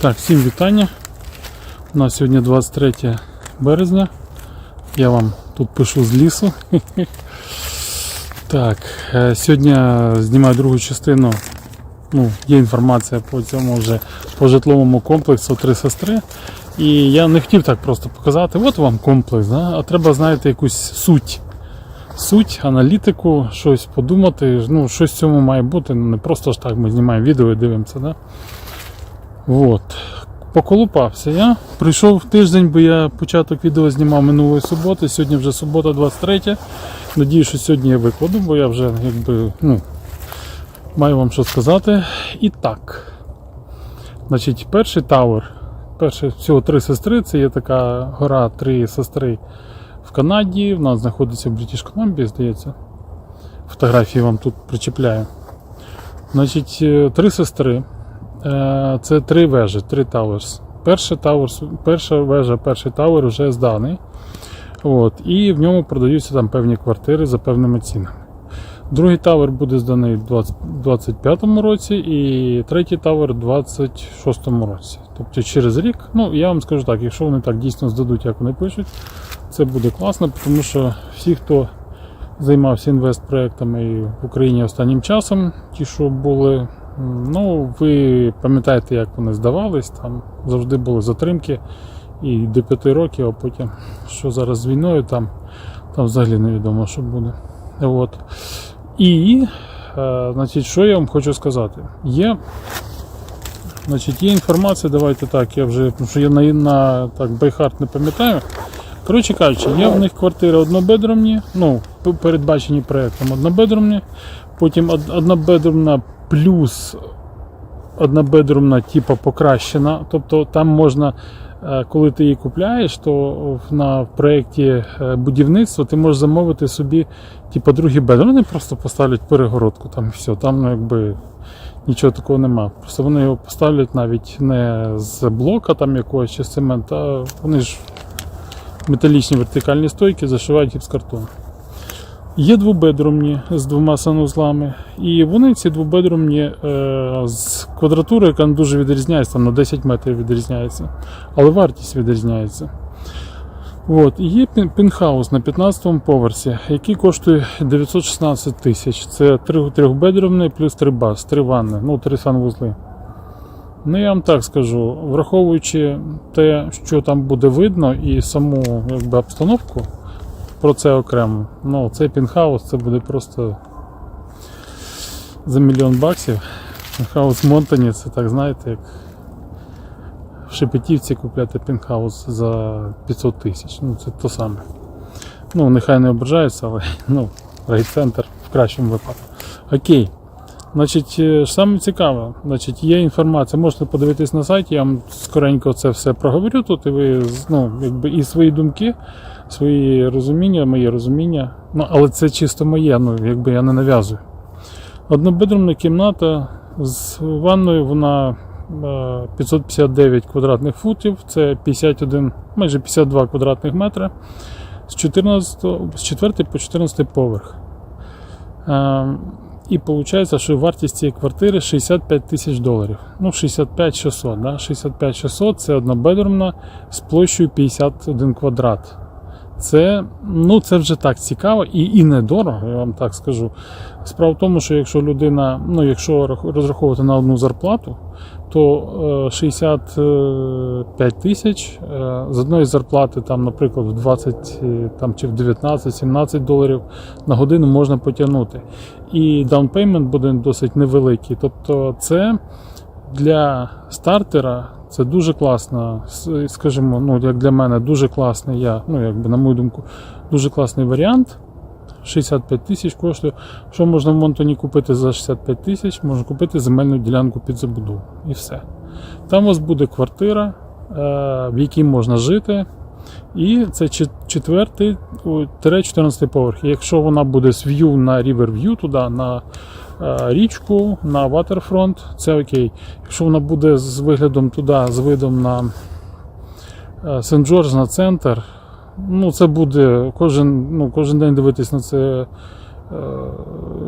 Так, всім вітання. У нас сьогодні 23 березня. Я вам тут пишу з лісу. Так, е, сьогодні знімаю другу частину. Ну, є інформація по цьому вже по житловому комплексу Три сестри. І я не хотів так просто показати, от вам комплекс, да? а треба, знаєте, якусь суть. Суть, аналітику, щось подумати, ну, щось в цьому має бути. Не просто ж так ми знімаємо відео і дивимося. Да? От. Поколупався я. Прийшов тиждень, бо я початок відео знімав минулої суботи. Сьогодні вже субота 23. Надію, що сьогодні я викладу, бо я вже якби, ну, маю вам що сказати. І так. Значить, перший тавер. Перше, всього три сестри. Це є така гора три сестри в Канаді. В нас знаходиться в Брitish Columbia, здається. Фотографії вам тут причіпляю. Значить, е, три сестри. Е, Це три вежі, три Towers. Перший Towers, перша вежа, перший Tower вже зданий. От, і в ньому продаються там певні квартири за певними цінами. Другий тавер буде зданий в 2025 році, і третій тавер у 2026 році. Тобто через рік, ну я вам скажу так, якщо вони так дійсно здадуть, як вони пишуть, це буде класно, тому що всі, хто займався інвестпроектами в Україні останнім часом, ті, що були, ну ви пам'ятаєте, як вони здавались, там завжди були затримки і до 5 років, а потім, що зараз з війною, там, там взагалі невідомо, що буде. От. І, е, значить, що я вам хочу сказати? Є, значить, є інформація, давайте так, я вже, тому що я на, на так, байхарт не пам'ятаю. Коротше кажучи, є в них квартири однобедромні, ну, передбачені проєктом однобедромні, потім од- однобедромна плюс однобедромна, типа покращена. Тобто там можна, е, коли ти її купляєш, то на проєкті е, будівництва ти можеш замовити собі типа другі бедро. Вони просто поставлять перегородку там і все. Там ну, якби нічого такого нема. Просто вони його поставлять навіть не з блока там якогось чи з цемента, а вони ж металічні вертикальні стойки зашивають гіпскартон. Є двобедрумні з двома санузлами, і вони ці двобедрумні е, з квадратури, яка не дуже відрізняється, там на 10 метрів відрізняється, але вартість відрізняється. От, є пінхаус на 15-му поверсі, який коштує 916 тисяч. Це три- трьохбедрумний плюс три бас, три ванни, ну три санвузли. Ну, я вам так скажу, враховуючи те, що там буде видно, і саму якби, обстановку, про це окремо. Ну, цей пінхаус це буде просто за мільйон баксів. Пінхаус Монтані, це так знаєте, як в Шепетівці купляти пінхаус за 500 тисяч. Ну, це то саме. Ну, нехай не ображаються, але ну, райцентр в кращому випадку. Окей. Значить, е, саме цікаве, значить, є інформація, можете подивитись на сайті, я вам скоренько це все проговорю тут, і ви ну, якби, і свої думки, свої розуміння, моє розуміння. Ну, але це чисто моє, ну, якби я не нав'язую. Однобедрумна кімната з ванною, вона е, 559 квадратних футів, це 51, майже 52 квадратних метри з 14, з 4 по 14 поверх. Е, І виходить, що вартість цієї квартири 65 тисяч доларів. Ну, 65 600, да? 65 600 це однобедрумна з площею 51 квадрат. Це, ну, це вже так цікаво і, і недорого, я вам так скажу. Справа в тому, що якщо людина, ну якщо розраховувати на одну зарплату, то е, 65 тисяч е, з одної зарплати, там, наприклад, в 20 е, там, чи в 19-17 доларів на годину можна потягнути. І даунпеймент буде досить невеликий. Тобто, це для стартера це дуже класно, скажімо, ну як для мене дуже класний, я, ну якби на мою думку, дуже класний варіант. 65 тисяч коштує. Що можна в Монтоні купити за 65 тисяч? Можна купити земельну ділянку під забудову. І все. Там у вас буде квартира, е, в якій можна жити. І це чет- четвертий, о, тире 14 поверх. Якщо вона буде з в'ю на Riverview туди, на річку, на Waterfront, це окей. Якщо вона буде з виглядом туди, з видом на Сент-Джордж, на центр, ну це буде кожен, ну, кожен день дивитись на це, е,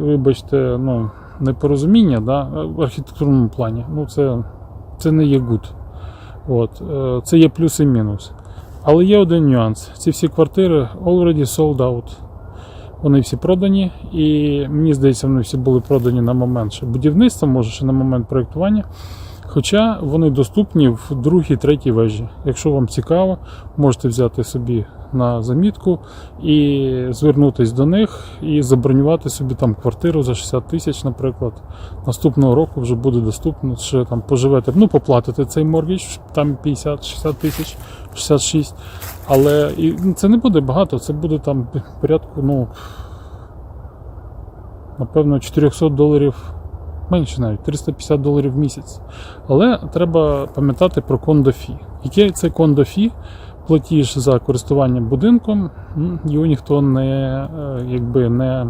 вибачте, ну, непорозуміння да, в архітектурному плані. Ну, це, це не є гуд. От, е, це є плюс і мінус. Але є один нюанс. Ці всі квартири already sold out. Вони всі продані, і мені здається, вони всі були продані на момент ще будівництва, може ще на момент проєктування. Хоча вони доступні в другій, третій вежі. Якщо вам цікаво, можете взяти собі на замітку і звернутися до них і забронювати собі там квартиру за 60 тисяч, наприклад. Наступного року вже буде доступно, що там поживете, ну поплатите цей моргідж, там 50-60 тисяч, 66. Але і ну, це не буде багато, це буде там порядку, ну напевно, 400 доларів. Менше навіть 350 доларів в місяць. Але треба пам'ятати про кондофі. Яке це кондофі? Платіж за користування будинком, його ніхто не, е, якби, не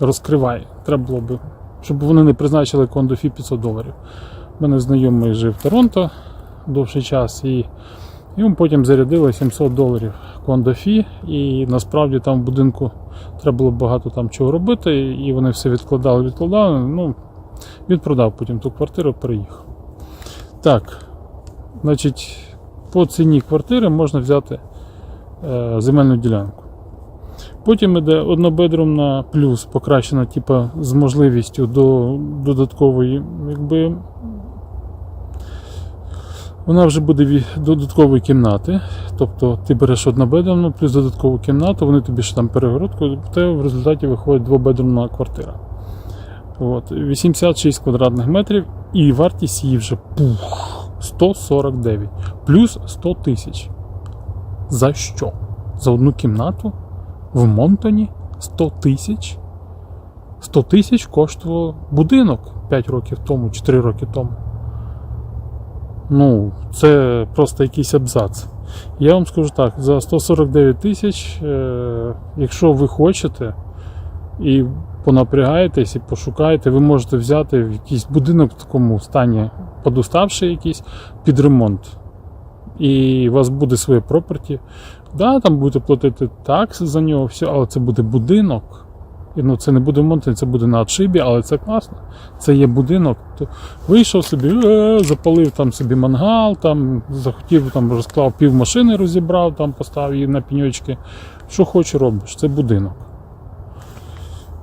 розкриває. Треба було би, щоб вони не призначили кондофі 500 доларів. У мене знайомий жив в Торонто довший час, і йому потім зарядили 700 доларів кондофі, і насправді там в будинку треба було багато там чого робити, і вони все відкладали, відкладали. Ну, він продав потім ту квартиру, переїхав. Так, значить, по ціні квартири можна взяти е, земельну ділянку. Потім іде однобедрумна плюс покращена, типу, з можливістю до додаткової, якби. Вона вже буде від додаткової кімнати. Тобто ти береш однобедрумну плюс додаткову кімнату, вони тобі ще там перегородку, тебе в результаті виходить двобедрумна квартира. От, 86 квадратних метрів і вартість її вже пух, 149 плюс 100 тисяч. За що? За одну кімнату в Монтоні 100 тисяч? 100 тисяч коштував будинок 5 років тому, 4 роки тому. Ну, це просто якийсь абзац. Я вам скажу так, за 149 тисяч, е, якщо ви хочете і понапрягаєтесь і пошукаєте, ви можете взяти якийсь будинок в такому стані, подуставший якийсь під ремонт. І у вас буде своє проперті. Да, там будете платити такс за нього, все, але це буде будинок. Ну, це не буде в це буде на отшибі, але це класно. Це є будинок. То вийшов собі, е, запалив там собі мангал, там захотів, там розклав пів машини, розібрав, там поставив її на піньочки. Що хочеш робиш, це будинок.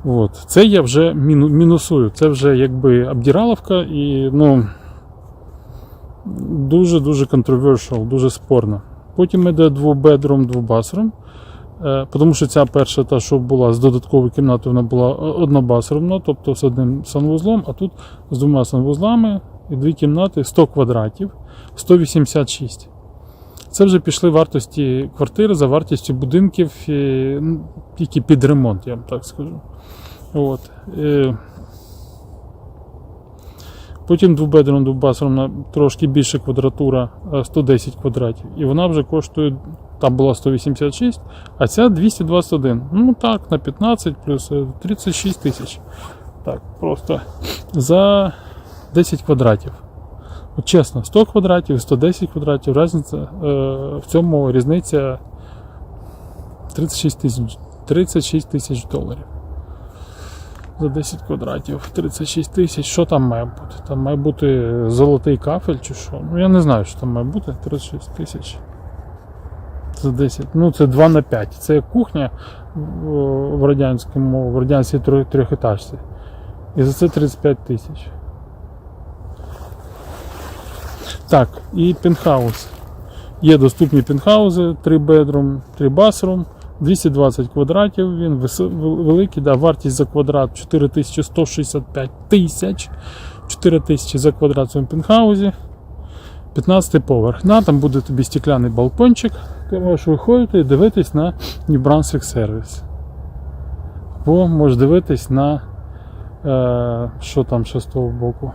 От. Це я вже міну, мінусую. Це вже якби обдіраловка і ну, дуже-дуже controversial, дуже спорно. Потім йде двобедрум, двобасрум. Е, Тому що ця перша, та, що була з додатковою кімнатою, вона була однобасрумна, тобто з одним санвузлом, а тут з двома санвузлами і дві кімнати 100 квадратів, 186. Це вже пішли вартості квартири за вартістю будинків, е, ну, під ремонт, я вам так скажу. От. Е, Потім двобедром, двобасрумна трошки більше квадратура, е, 110 квадратів. І вона вже коштує, там була 186, а ця 221. Ну так, на 15 плюс е, 36 тисяч. Так, просто за 10 квадратів. От чесно, 100 квадратів, 110 квадратів, різниця, е, в цьому різниця 36 тисяч 36 тисяч доларів. За 10 квадратів 36 тисяч. Що там має бути? Там має бути золотий кафель чи що? Ну я не знаю, що там має бути. 36 тисяч. За 10. Ну це 2 на 5. Це кухня в радянському, в радянській трьохетажці. І за це 35 тисяч. Так, і пентхаус. Є доступні пентхаузи, 3 бедрум, 3 басрум, 220 квадратів. Він великий, да, вартість за квадрат 4165 тисяч. 4 тисячі за квадрат в пентхаузі. 15 поверх. Да, там буде тобі стекляний балкончик. Ти можеш виходити і дивитись на New Brunswick Service. Або можеш дивитись на. Е, що там ще з того боку.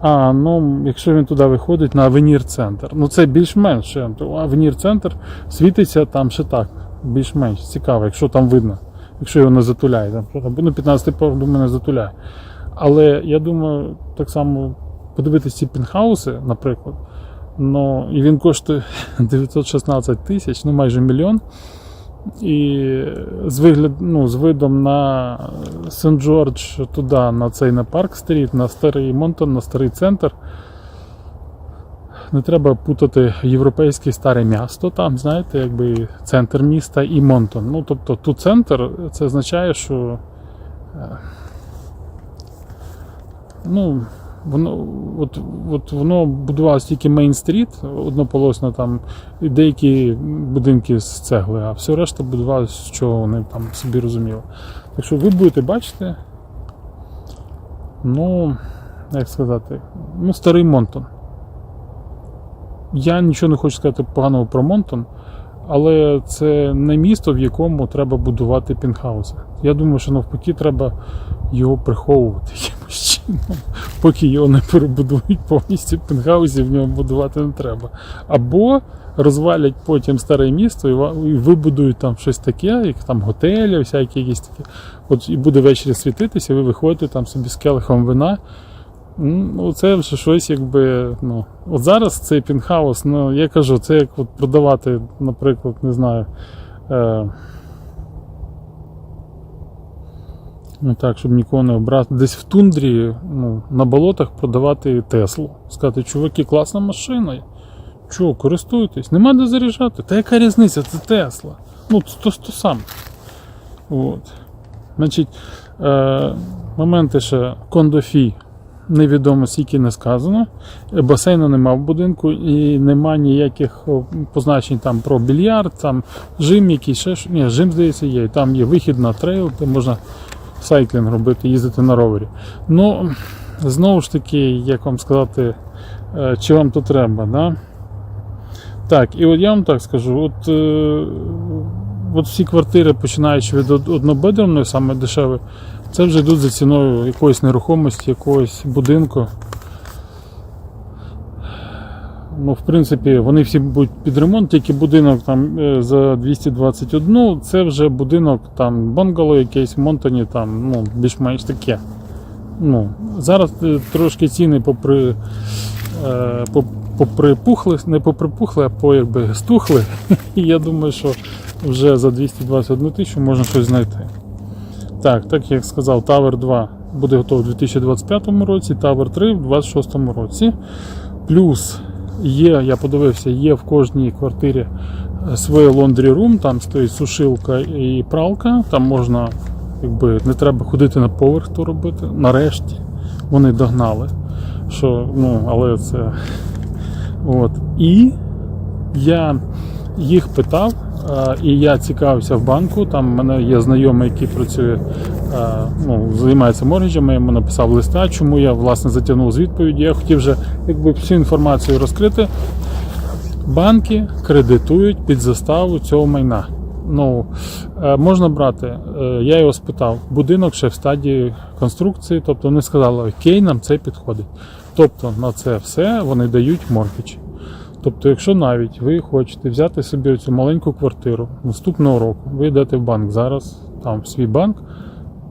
А, ну, якщо він туди виходить на Авенір Центр. Ну це більш-менш. Авенір Центр світиться там ще так. Більш-менш цікаво, якщо там видно. Якщо його не затуляє. Там, ну, 15 поверх, думаю, не затуляє. Але я думаю, так само подивитися ці пентхауси, наприклад. Ну, і він коштує 916 тисяч, ну майже мільйон. І з вигляд, ну, з видом на Сент-Джордж туди, на цей на Парк Стріт, на старий Монтон, на старий центр. не треба путати європейське старе місто, там, знаєте, якби центр міста і Монтон. Ну, тобто тут центр, це означає, що е, ну, воно, от, от воно будувалось тільки Мейн-стріт, однополосно там, і деякі будинки з цегли, а все решта будувалось, чого вони там собі розуміли. Так що ви будете бачити, ну, як сказати, ну, старий Монтон. Я нічого не хочу сказати поганого про Монтон, але це не місто, в якому треба будувати пінхауси. Я думаю, що навпаки треба його приховувати якимось чином, поки його не перебудують повністю пінхаусів в ньому будувати не треба. Або розвалять потім старе місто і вибудують там щось таке, як там готелі, всякі якісь такі. От і буде ввечері світитися, ви виходите там собі з келихом вина. Ну, це вже щось якби. Ну, от зараз цей пінхаус, ну я кажу, це як от продавати, наприклад, не знаю. Е, ну так, щоб нікого не обрати. Десь в тундрі, ну, на болотах продавати Теслу. Сказати, чуваки, класна машина. Чого, користуйтесь? Нема де заряджати. Та яка різниця? Це Тесла. Ну, то, то саме. От. Значить, е, моменти ще кондофі невідомо скільки не сказано. Е, Басейну нема в будинку і нема ніяких позначень там про більярд, там жим якийсь ще. Ні, жим, здається, є. Там є вихід на трейл, де можна сайклінг робити, їздити на ровері. Ну, знову ж таки, як вам сказати, е, чи вам то треба, да? Так, і от я вам так скажу, от, е, от всі квартири, починаючи від однобедрумної, саме дешеві, це вже йдуть за ціною якоїсь нерухомості, якогось будинку. Ну, в принципі, вони всі будуть під ремонт, тільки будинок там е, за 221, це вже будинок там бонгало якесь в Монтоні, там, ну, більш-менш таке. Ну, зараз е, трошки ціни попри, е, поп- поприпухли, не поприпухли, а по якби стухли. І я думаю, що вже за 221 тисячу можна щось знайти. Так, так як сказав, Tower 2 буде готовий у 2025 році, Tower 3 в 2026 році. Плюс є, я подивився, є в кожній квартирі е, своє laundry room, там стоїть сушилка і пралка, там можна, якби не треба ходити на поверх то робити. Нарешті вони догнали. Що, ну, але це. От. І я їх питав, е, і я цікавився в банку. Там в мене є знайомий, який працює, ну, займається моргіджами, я йому написав листа, чому я власне затягнув з відповіді. Я хотів вже якби всю інформацію розкрити. Банки кредитують під заставу цього майна. Ну, е, можна брати, е, я його спитав, будинок ще в стадії конструкції, тобто вони сказали, окей, нам це підходить. Тобто на це все вони дають моргідж. Тобто, якщо навіть ви хочете взяти собі цю маленьку квартиру наступного року, ви йдете в банк зараз, там в свій банк,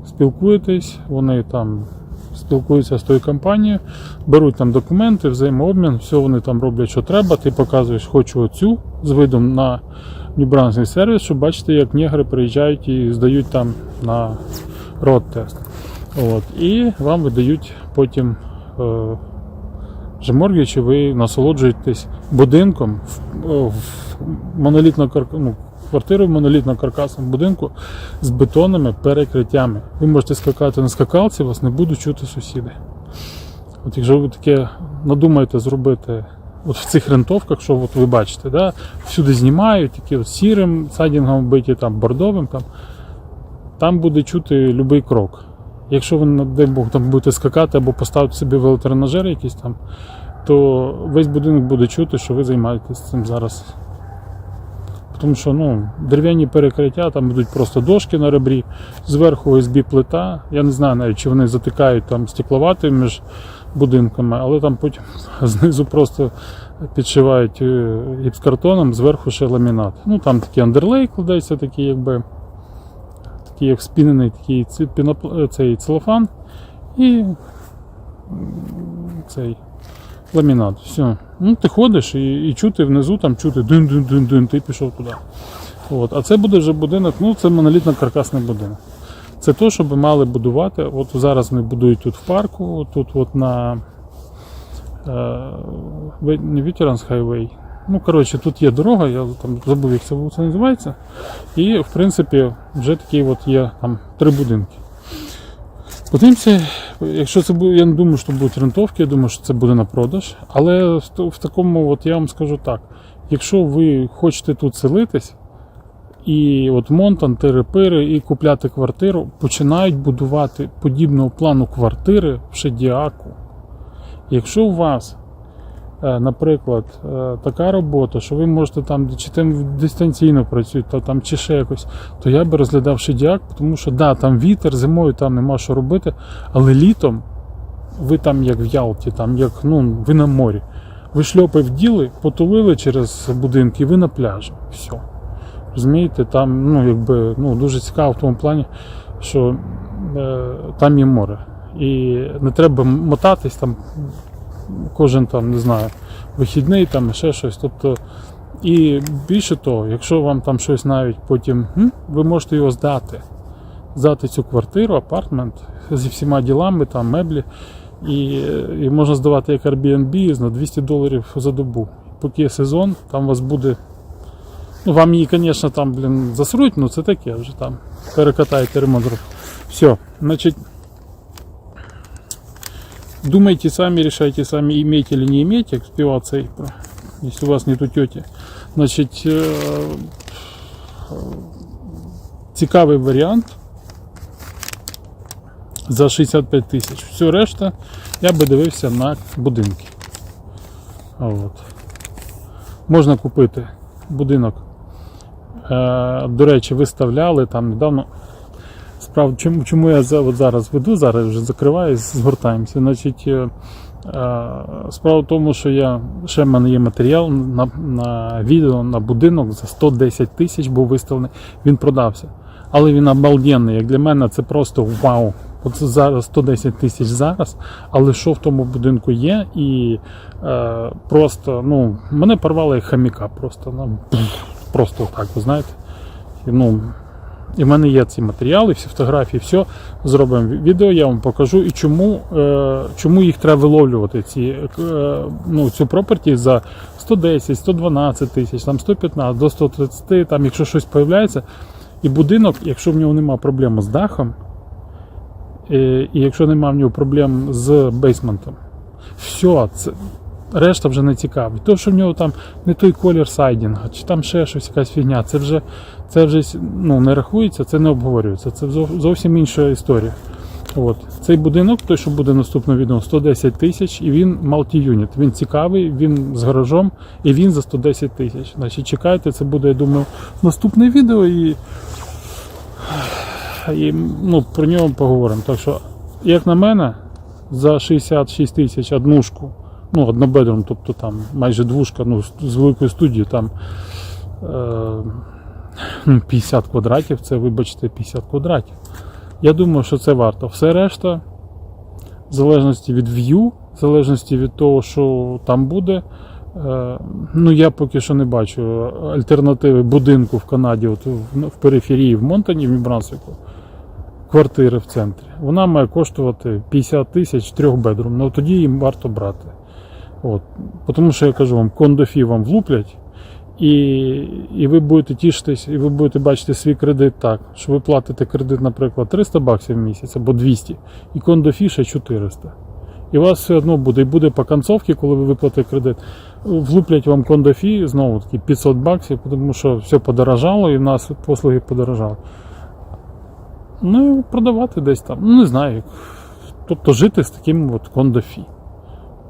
спілкуєтесь, вони там спілкуються з тою компанією, беруть там документи, взаємообмін, все вони там роблять, що треба. Ти показуєш, хочу оцю з видом на Нью-Брансний сервіс, щоб бачити, як негри приїжджають і здають там на род-тест. От. І вам видають потім. Е, моргідж, ви насолоджуєтесь будинком в монолітно ну, квартиру в монолітно-каркасному будинку з бетонними перекриттями. Ви можете скакати на скакалці, вас не будуть чути сусіди. От якщо ви таке надумаєте зробити от в цих рентовках, що от ви бачите, да, всюди знімають, такі от сірим садінгом биті, там, бордовим, там, там буде чути будь-який крок. Якщо ви, дай Бог, там будете скакати або поставити собі велотренажер якийсь там, то весь будинок буде чути, що ви займаєтесь цим зараз. Тому що ну, дерев'яні перекриття, там будуть просто дошки на ребрі, зверху ОСБ плита. Я не знаю навіть, чи вони затикають там стекловати між будинками, але там потім знизу просто підшивають е, гіпскартоном, зверху ще ламінат. Ну там такий андерлей кладеться, такий якби такий як спінений такий е, цей целофан і цей ламінат. Все. Ну, ти ходиш і, і чути внизу, там чути дин-дин-дин-дин, ти пішов туди. От. А це буде вже будинок, ну це монолітно-каркасний будинок. Це то, що би мали будувати. От зараз вони будують тут в парку, тут от на ве- не Veterans Highway. Ну, коротше, тут є дорога, я там забув, як це вулиця називається. І, в принципі, вже такі от є там три будинки. Подивимося, якщо це буде, я не думаю, що будуть рентовки, я думаю, що це буде на продаж. Але в, такому, от я вам скажу так: якщо ви хочете тут селитись, і от Монтан, Терепири і купляти квартиру, починають будувати подібного плану квартири в Шедіаку. Якщо у вас, наприклад, е, така робота, що ви можете там чи там дистанційно працюєте, та там чи ще якось, то я би розглядав Шедіак, тому що да, там вітер, зимою там нема що робити, але літом ви там як в Ялті, там як ну, ви на морі. Ви шльопи вділи, потулили через будинки, і ви на пляжі. Все. Розумієте, там ну, якби, ну, дуже цікаво в тому плані, що е, там є море. І не треба мотатись там кожен там, не знаю, вихідний там ще щось. Тобто, і більше того, якщо вам там щось навіть потім, ви можете його здати. Здати цю квартиру, апартмент зі всіма ділами, там меблі. І, і можна здавати як Airbnb на 200 доларів за добу. Поки є сезон, там у вас буде. Ну, вам її, звісно, там, блін, засруть, ну це таке вже там. Перекатаєте ремонт. Все, значить. Думайте сами, решайте сами, иметь или не иметь экспивации, если у вас нету тети. Значить, е, е, цікавий варіант за 65 тисяч. Все решта я би дивився на будинки. От. Можна купити будинок. Е, До речі, виставляли там недавно. Справа, чому, чому я от зараз веду, зараз вже закриваю, згортаємося. Значить, е, е, справа в тому, що я ще в мене є матеріал на, на відео на будинок за 110 тисяч був виставлений, він продався. Але він обалденний. Як для мене це просто вау. От зараз 110 тисяч зараз, але що в тому будинку є, і е, просто ну, мене порвало як хаміка. Просто, ну, просто так, ви знаєте. Ну, і в мене є ці матеріали, всі фотографії, все. Зробимо відео, я вам покажу і чому, е, чому їх треба виловлювати, ці, е, ну, цю проперті за 110, 112 тисяч, там 115 до 130, там, якщо щось з'являється. І будинок, якщо в нього немає проблем з дахом, е, і якщо немає в нього проблем з бейсментом, все, це, решта вже не цікавить. То, що в нього там не той колір сайдінга, чи там ще щось якась фігня, це вже, це вже ну, не рахується, це не обговорюється. Це зовсім інша історія. От. Цей будинок, той, що буде наступне відео, 110 тисяч, і він multi-unit. Він цікавий, він з гаражом, і він за 110 тисяч. Значить, чекайте, це буде, я думаю, наступне відео і, і ну, про нього поговоримо. Так що, як на мене, за 66 тисяч однушку, ну, однобедрум, тобто там майже двушка, ну, з- великою студією, там е, ну, 50 квадратів, це, вибачте, 50 квадратів. Я думаю, що це варто. Все решта, в залежності від view, в залежності від того, що там буде. е, Ну, я поки що не бачу альтернативи будинку в Канаді, от в, периферії в Монтані, в Нью-Брансвіку, квартири в центрі. Вона має коштувати 50 тисяч трьохбедрум. Ну тоді їм варто брати. От. Тому що я кажу вам, кондофі вам влуплять, і, і ви будете тішитись, і ви будете бачити свій кредит так, що ви платите кредит, наприклад, 300 баксів в місяць або 200, і кондофі ще 400. І у вас все одно буде, і буде по концовці, коли ви виплатите кредит, влуплять вам кондофі, знову таки 500 баксів, тому що все подорожало і в нас послуги подорожали. Ну, і продавати десь там. Ну, не знаю. Тобто жити з таким от кондофі.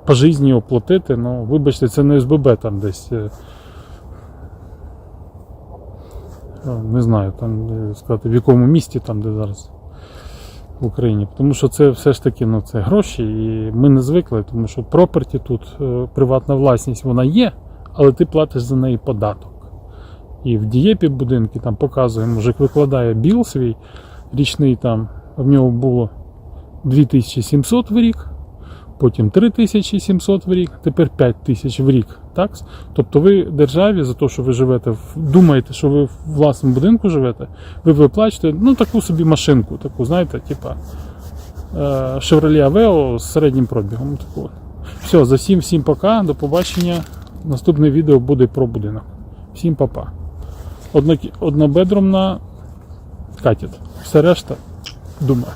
По житті оплатити, ну, вибачте, це не СББ там десь. е, е, Не знаю, там е, сказати, в якому місті там, де зараз в Україні. Тому що це все ж таки ну, це гроші, і ми не звикли, тому що проперті тут, е, приватна власність, вона є, але ти платиш за неї податок. І в Дієпі будинки там показує, мужик викладає біл свій річний там, в нього було 2700 в рік, потім 3700 в рік, тепер 5000 в рік. Так? Тобто ви державі за те, що ви живете, думаєте, що ви в власному будинку живете, ви виплачуєте ну, таку собі машинку, таку, знаєте, типа е, Chevrolet Aveo з середнім пробігом. Таку. Все, за всім, всім пока, до побачення. Наступне відео буде про будинок. Всім папа. Одно, однобедромна катет. Все решта, думаю.